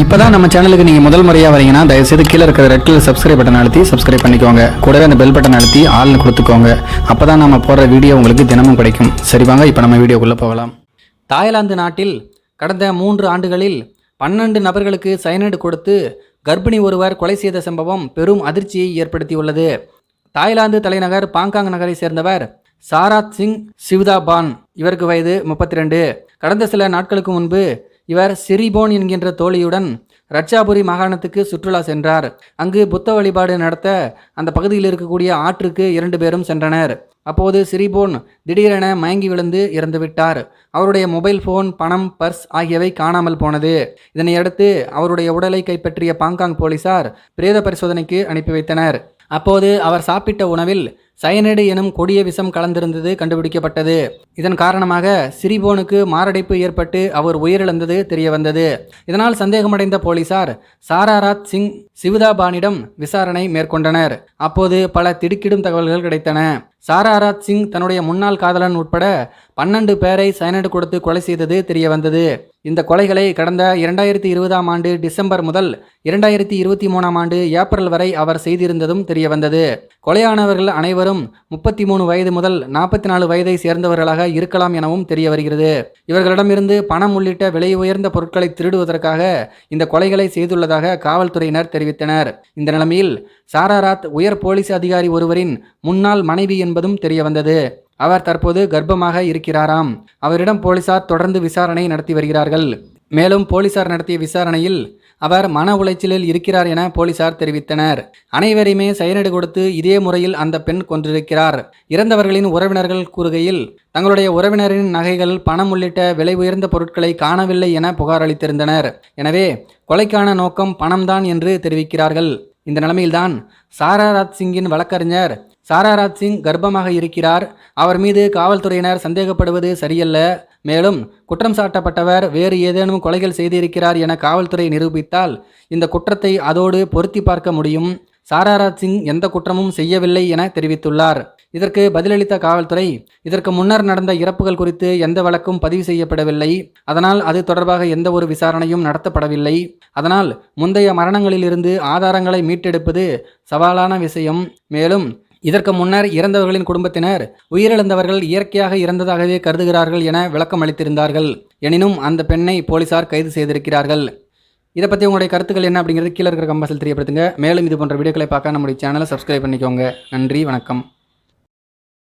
இப்போ தான் நம்ம சேனலுக்கு நீங்கள் முதல் முறையாக வரீங்கன்னா தயவுசெய்து கீழே இருக்கிற ரெட் கலர் சப்ஸ்கிரைப் பட்டன் அழுத்தி சப்ஸ்கிரைப் பண்ணிக்கோங்க. கூடவே அந்த பெல் பட்டன் அழுத்தி ஆள்னு கொடுத்துக்கோங்க. அப்போ தான் நம்ம போடுற வீடியோ உங்களுக்கு தினமும் கிடைக்கும். சரி வாங்க இப்போ நம்ம வீடியோக்குள்ளே போகலாம். தாய்லாந்து நாட்டில் கடந்த மூன்று ஆண்டுகளில் பன்னெண்டு நபர்களுக்கு சைனடு கொடுத்து கர்ப்பிணி ஒருவர் கொலை செய்த சம்பவம் பெரும் அதிர்ச்சியை ஏற்படுத்தியுள்ளது. தாய்லாந்து தலைநகர் பாங்காங் நகரை சேர்ந்தவர் சாராத் சிங் சிவ்தாபான். இவருக்கு வயது முப்பத்தி ரெண்டு கடந்த சில நாட்களுக்கு முன்பு இவர் சிரிபோன் என்கின்ற தோழியுடன் ரட்சாபுரி மாகாணத்துக்கு சுற்றுலா சென்றார். அங்கு புத்த வழிபாடு நடத்த அந்த பகுதியில் இருக்கக்கூடிய ஆற்றுக்கு இரண்டு பேரும் சென்றனர். அப்போது சிரிபோன் திடீரென மயங்கி விழுந்து இறந்துவிட்டார். அவருடைய மொபைல் ஃபோன் பணம் பர்ஸ் ஆகியவை காணாமல் போனது. இதனையடுத்து அவருடைய உடலை கைப்பற்றிய பாங்காங் போலீசார் பிரேத பரிசோதனைக்கு அனுப்பி வைத்தனர். அப்போது அவர் சாப்பிட்ட உணவில் சயனைடு எனும் கொடிய விஷம் கலந்திருந்தது கண்டுபிடிக்கப்பட்டது. இதன் காரணமாக சிரிபோனுக்கு மாரடைப்பு ஏற்பட்டு அவர் உயிரிழந்தது தெரியவந்தது. இதனால் சந்தேகமடைந்த போலீசார் சாராராத் சிங் சிவதாபானிடம் விசாரணை மேற்கொண்டனர். அப்போது பல திடுக்கிடும் தகவல்கள் கிடைத்தன. சாராராத் சிங் தன்னுடைய முன்னாள் காதலன் உட்பட பன்னெண்டு பேரை சைனடு கொடுத்து கொலை செய்தது தெரிய வந்தது. இந்த கொலைகளை கடந்த இரண்டாயிரத்தி இருபதாம் ஆண்டு டிசம்பர் முதல் இரண்டாயிரத்தி இருபத்தி மூணாம் ஆண்டு ஏப்ரல் வரை அவர் செய்திருந்ததும் தெரிய வந்தது. கொலையானவர்கள் அனைவரும் முப்பத்தி மூணு வயது முதல் நாற்பத்தி நாலு வயதை சேர்ந்தவர்களாக இருக்கலாம் எனவும் தெரிய வருகிறது. இவர்களிடமிருந்து பணம் உள்ளிட்ட விலை உயர்ந்த பொருட்களை திருடுவதற்காக இந்த கொலைகளை செய்துள்ளதாக காவல்துறையினர் தெரிவித்தனர். இந்த நிலைமையில் சாராராத் உயர் போலீஸ் அதிகாரி ஒருவரின் முன்னாள் மனைவி என்பதும் தெரிய வந்தது. அவர் தற்போது கர்ப்பமாக இருக்கிறாராம். அவரிடம் போலீசார் தொடர்ந்து விசாரணை நடத்தி வருகிறார்கள். மேலும் போலீசார் நடத்திய விசாரணையில் அவர் மன உளைச்சலில் இருக்கிறார் என போலீசார் தெரிவித்தனர். அனைவரையுமே சயனடு கொடுத்து இதே முறையில் அந்த பெண் கொன்றிருக்கிறார். இறந்தவர்களின் உறவினர்கள் கூறுகையில் தங்களுடைய உறவினரின் நகைகள் பணம் உள்ளிட்ட விலை உயர்ந்த பொருட்களை காணவில்லை என புகார் அளித்திருந்தனர். எனவே கொலைக்கான நோக்கம் பணம்தான் என்று தெரிவிக்கிறார்கள். இந்த நிலைமையில்தான் சாராராத் சிங்கின் வழக்கறிஞர் சாராராஜ் சிங் கர்ப்பமாக இருக்கிறார். அவர் மீது காவல்துறையினர் சந்தேகப்படுவது சரியல்ல. மேலும் குற்றம் சாட்டப்பட்டவர் வேறு ஏதேனும் கொலைகள் செய்திருக்கிறார் என காவல்துறை நிரூபித்தால் இந்த குற்றத்தை அதோடு பொருத்தி பார்க்க முடியும். சாராராஜ் சிங் எந்த குற்றமும் செய்யவில்லை என தெரிவித்துள்ளார். இதற்கு பதிலளித்த காவல்துறை இதற்கு முன்னர் நடந்த இறப்புகள் குறித்து எந்த வழக்கும் பதிவு செய்யப்படவில்லை. அதனால் அது தொடர்பாக எந்த ஒரு விசாரணையும் நடத்தப்படவில்லை. அதனால் முந்தைய மரணங்களிலிருந்து ஆதாரங்களை மீட்டெடுப்பது சவாலான விஷயம். மேலும் இதற்கு முன்னர் இறந்தவர்களின் குடும்பத்தினர் உயிரிழந்தவர்கள் இயற்கையாக இறந்ததாகவே கருதுகிறார்கள் என விளக்கம் அளித்திருந்தார்கள். எனினும் அந்த பெண்ணை போலீசார் கைது செய்திருக்கிறார்கள். இதை பற்றி உங்களுடைய கருத்துக்கள் என்ன அப்படிங்கிறது கீழே இருக்கிற கம்பாசில் தெரியப்படுத்துங்க. மேலும் இது போன்ற வீடியோக்களை பார்க்க நம்முடைய சேனலை சப்ஸ்கிரைப் பண்ணிக்கோங்க. நன்றி வணக்கம்.